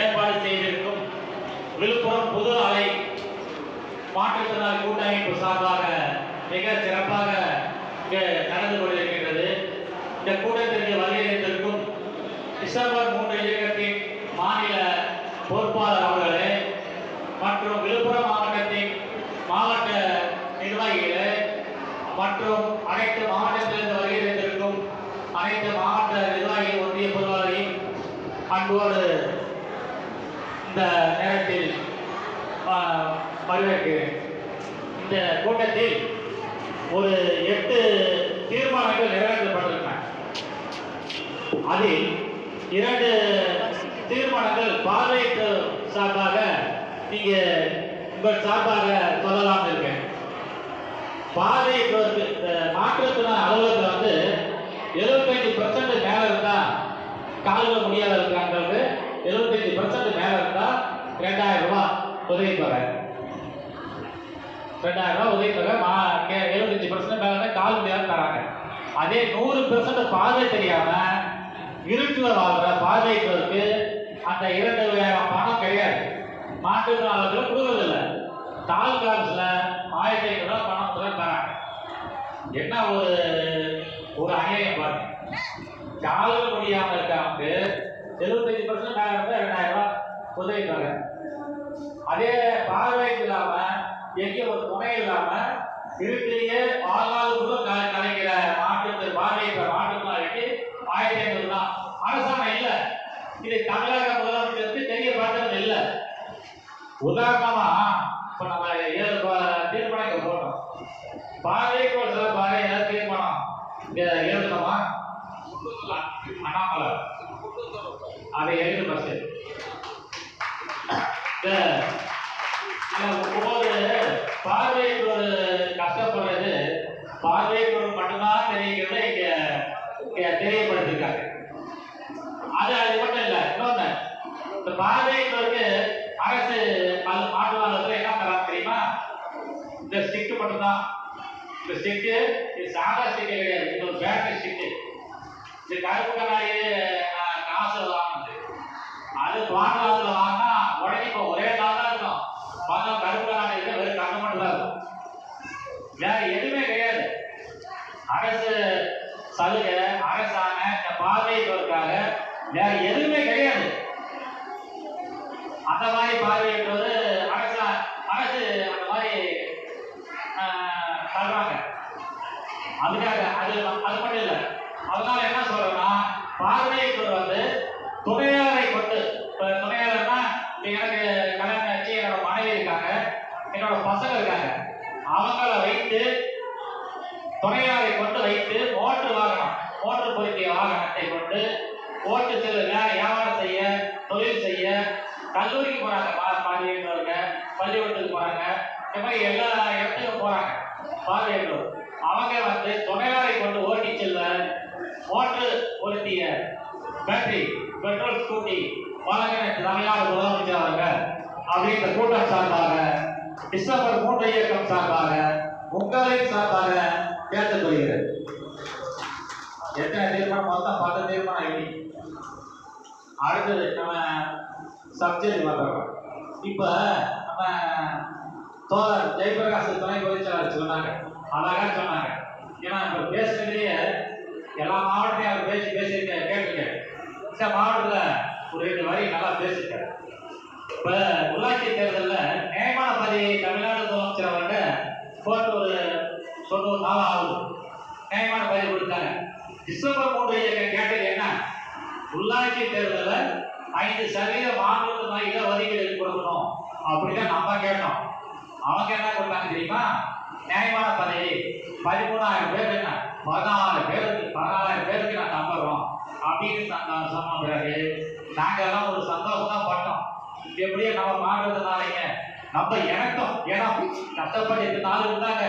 ஏற்பாடு செய்திருக்கும் விழுப்புரம் புது அலை மாற்றுத்திறனாளி கூட்டமைப்பு சார்பாக மிக சிறப்பாக நடந்து கொண்டிருக்கின்றது. இந்த கூட்டத்திற்கு வருகிறதற்கும் டிசம்பர் மூன்று இயக்கத்தின் மாநில பொறுப்பாளர் அவர்களே மற்றும் விழுப்புரம் மாவட்டத்தின் மாவட்ட நிர்வாகிகளே மற்றும் அனைத்து மாவட்டத்திலிருந்து வருகிறதற்கும் அனைத்து மாவட்ட நிர்வாகிகள் ஒன்றிய பொருளாளரையும் அன்போடு இந்த நேரத்தில் வரவேற்கிறேன் இந்த கூட்டத்தில் ஒரு எட்டு தீர்மானங்கள் நிறைவேற்றப்பட்டிருக்கின்றன. அதில் இரண்டு தீர்மானங்கள் பார்வையற்ற சார்பாக நீங்க உங்கள் சார்பாக சொல்லலாம் இருக்கேன். பார்வை மாற்றத்தின அலுவலகத்தில் வந்து எழுபத்தஞ்சு பர்சன்ட் மேலே இருந்தால் கால்கள் முடியாத இருக்காங்க எழுபத்தஞ்சு பர்சன்ட் மேல இருந்தா ரெண்டாயிரம் ரூபாய் உதவித்தொகை ரெண்டாயிரம் ரூபாய் உதவித்தொகை மா எழுபத்தஞ்சு பர்சன்ட் மேல இருந்தா கால் முடியாத தராங்க. அதே நூறு பெர்சன்ட் பார்வை தெரியாம இருட்டுல வாழ்ற பார்வைக்கு அந்த இரண்டு பணம் கிடையாது. மாற்றுத்திறனாளர்கள் கொடுக்கறதில்லை. தால் காசுல ஆயிரத்தி ஐநூறு பணத்தில் தராங்க. என்ன ஒரு ஒரு அநியாயம் பாருங்க. காலம் முடியாமல் வருஷம் எழுபத்தஞ்சு ரெண்டாயிரம் ரூபாய் உதவி அதே பார்வை இல்லாம எங்கேயும் ஒரு துணை இல்லாம இருக்கிறையே வாழ்நாள் கூட க- கலைக்கிற மாற்றத்தை பார்வையிட்ட இருக்கு ஆயிரத்தி ஐநூறு தான். அரசாங்கம் இல்ல. இது தமிழக முதலமைச்சருக்கு தெரிய பார்த்தது இல்ல. உதாரணமா இப்ப நம்ம ஏழு தீர்மானம் இங்க போட்டோம் பார்வைக்கு ஒரு சில பார்வை ஏதாவது தீர்மானம் எழுதணுமா? அண்ணாமலை அதை எழுது பஸ் ஒவ்வொரு பார்வையற்றோர் கஷ்டப்படுறது பார்வை பார்வையற்றோர் மட்டும்தான் தெரியுங்கிறத இங்க இங்க தெரியப்படுத்திருக்காங்க அது அது மட்டும் இல்லை இன்னொன்னு இந்த பார்வையற்றோருக்கு அரசு அது மாற்றுவாளர்கள் என்ன தராங்க தெரியுமா இந்த ஸ்டிக் மட்டும்தான். இந்த ஸ்டிக்கு இது சாதா ஸ்டிக் கிடையாது. இது ஒரு பேட்டரி ஸ்டிக்கு இது கருப்பு கண்ணாடி அஹ், காசு வாங்கினது அது பாண்டவாளத்துல வாங்கினா உடனே இப்போ ஒரே நாள் தான் இருக்கும். பார்த்தா கருப்பு கண்ணாடி இருக்கு வெறும் கண்ணு மட்டும் தான் இருக்கும். வேற எதுவுமே கிடையாது. அரசு சலுகை அரசாங்க இந்த பார்வையிட்டோருக்காக வேற எதுவுமே கிடையாது. அந்த மாதிரி பார்வையிட்டது அரசு அரசு அந்த மாதிரி ஆஹ், தர்றாங்க. அதுக்காக அது அது மட்டும் இல்லை அதனால என்ன சொல்றேன்னா பார்வையற்றோர் வந்து துணையாரை கொண்டு இப்போ துணையாளர்னா இப்போ எனக்கு கல்யாணம் ஆச்சு என்னோட மனைவி இருக்காங்க என்னோட பசங்க இருக்காங்க அவங்கள வைத்து துணையாரை கொண்டு வைத்து மோட்டர் வாகனம் மோட்டர் பொருத்திய வாகனத்தை கொண்டு ஓட்டு செல்ல வியாபாரம் செய்ய தொழில் செய்ய கல்லூரிக்கு போறாங்க. பா- பார்வையிட்டவங்க பள்ளிக்கூடத்துக்கு போறாங்க. இந்த மாதிரி எல்லா இடத்துக்கும் போறாங்க. பார்வையிட்டோர் அவங்க வந்து துணையாரை கொண்டு ஓட்டி செல்ல மோட்டர் பொருத்திய பேட்டரி பெட்ரோல் ஸ்கூட்டி வழங்கின தமிழ்நாடு முதலமைச்சர் அவர்கள் அப்படின்ற கூட்டம் சார்பாக டிசம்பர் மூன்று இயக்கம் சார்பாக உங்களின் சார்பாக கேட்டுக்கொள்கிறது எத்தனை தீர்மானம்? மொத்தம் பத்து தீர்மானம் ஆகி அடுத்தது நம்ம சப்ஜெக்ட் வந்துடுறோம் இப்போ நம்ம தோழர் ஜெயபிரகாஷ் துணை பொதுச்செயலாளர் சொன்னாங்க. அழகாக சொன்னாங்க. ஏன்னா இப்போ பேசுனதுலேயே எல்லா மாவட்டத்தையும் அவர் பேசி பேசியிருக்க கேட்டிருக்கேன் இந்த மாவட்டத்தில் ஒரு ரெண்டு வரி நல்லா பேசியிருக்காரு. இப்போ உள்ளாட்சி தேர்தலில் தொண்ணூறு ஆகும் ஆகுது நியமன பதவி கொடுத்தாங்க. டிசம்பர் மூன்று இயக்கம் கேட்டது என்ன? உள்ளாட்சி தேர்தலில் ஐந்து சதவீத மாநில இட ஒதுக்கீடு கொடுக்கணும். அப்படிதான் நம்ம கேட்டோம். அவங்க என்ன கொடுத்தாங்க தெரியுமா? நியாயமான பதவி. பதிமூணாயிரம் பேர் என்ன பதினாலு பேருக்கு பதினாலாயிரம் பேருக்கு நான் நம்புறோம் அப்படின்னு சொன்ன பிறகு நாங்கள் எல்லாம் ஒரு சந்தோஷம் தான் பட்டோம். எப்படியோ நம்ம மாறுறதுனாலங்க நம்ம இணக்கம் ஏன்னா கஷ்டப்பட்டு எட்டு நாள் இருந்தாங்க.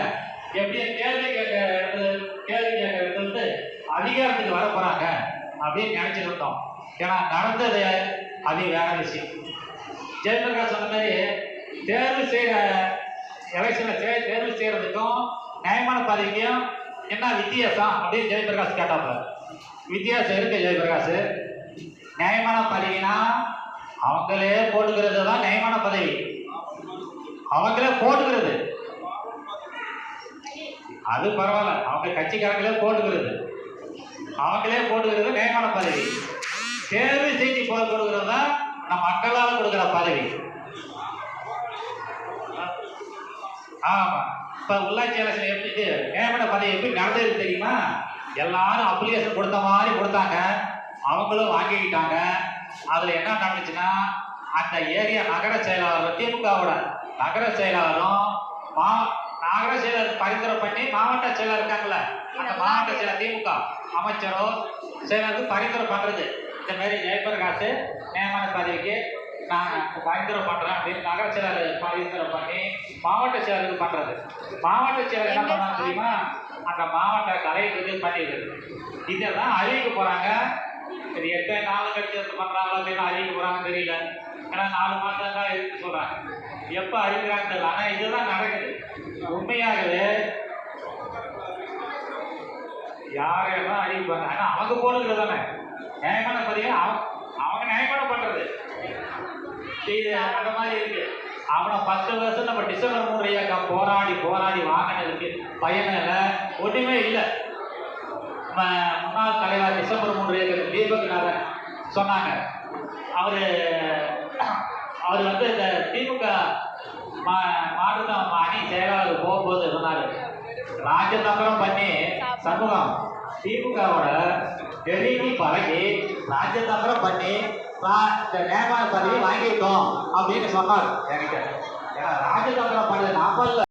எப்படியோ கேள்வி கேட்க இடத்துல கேள்வி கேட்க இடத்துல அதிகாரத்துக்கு வர போறாங்க அப்படின்னு நினைச்சிட்டு இருந்தோம். ஏன்னா நடந்தது அது வேற விஷயம். ஜெயபிரகாஷ் சொன்ன மாதிரி தேர்வு செய்கிற எலெக்ஷன்ல தேர்வு செய்யறதுக்கும் நியாயமான பதவிக்கும் என்ன வித்தியாசம் அப்படின்னு ஜெயபிரகாஷ் கேட்டாப்ப வித்தியாசம் இருக்கு ஜெயபிரகாஷ் நியாயமான பதவினா அவங்களே போட்டுக்கிறது தான் நியாயமான பதவி. அவங்களே போட்டுக்கிறது. அது பரவாயில்ல. அவங்க கட்சிக்காரங்களே போட்டுக்கிறது. அவங்களே போட்டுக்கிறது நியமன பதவி. தேர்வு செய்தி போய் கொடுக்கிறது தான் நம்ம மக்களால் கொடுக்குற பதவி. ஆமா. இப்ப உள்ளாட்சி எலெக்ஷன் எப்படி இது? நியமன பதவி எப்படி நடந்தது தெரியுமா? எல்லாரும் அப்ளிகேஷன் கொடுத்த மாதிரி கொடுத்தாங்க. அவங்களும் வாங்கிக்கிட்டாங்க. அதுல என்ன நடந்துச்சுன்னா அந்த ஏரியா நகர செயலாளர் திமுகவோட நகர செயலாளரும் மா நகர செயலர் பரிந்துரை பண்ணி மாவட்ட செயலர் இருக்காங்கல்ல அந்த மாவட்ட செயலர் திமுக அமைச்சரோ செயலருக்கு பரிந்துரை பண்றது. இந்த மாதிரி ஜெயபிரகாஷ் நியமன பதவிக்கு நான் பரிந்துரை பண்றேன் அப்படின்னு நகர செயலர் பரிந்துரை பண்ணி மாவட்ட செயலருக்கு பண்றது. மாவட்ட செயலர் என்ன பண்ணாங்க தெரியுமா? அந்த மாவட்ட கலைஞருக்கு பண்ணிடுது இதெல்லாம் அறிவிக்க போறாங்க. இது எத்தனை நாள் கழிச்சு வந்து பண்றாங்களோ அப்படின்னு அறிவிக்க போறாங்கன்னு தெரியல. ஏன்னா நாலு மாசம் தான் இருக்கு சொல்றாங்க. எப்ப அறிவிக்கிறாங்க ஆனால் ஆனா இதுதான் நடக்குது. உண்மையாகவே யாரெல்லாம் அறிவிப்பாங்க ஆனா அவங்க போடுகிறது தானே. நியாயமான பதிவு அவங்க நியாயமான பண்றது. இது அந்த மாதிரி இருக்கு. அவனை பத்து வருஷம் நம்ம டிசம்பர் மூணு இயக்கம் போராடி போராடி வாங்கினதுக்கு பயனில் ஒன்றுமே இல்லை. நம்ம முன்னாள் தலைவர் டிசம்பர் மூன்று தீபக் நாதன் சொன்னாங்க. அவர் அவர் வந்து இந்த திமுக மா அணி செயலாளர் போகும்போது சொன்னார். ராஜதந்திரம் பண்ணி சமூகம் திமுகவோட நெருங்கி பழகி ராஜதந்திரம் பண்ணி இந்த நேபாள பதவி வாங்கிட்டோம் அப்படின்னு சொன்னார். என்கிட்ட ஏன்னா ராஜதந்திரம் பண்ணது நாற்பது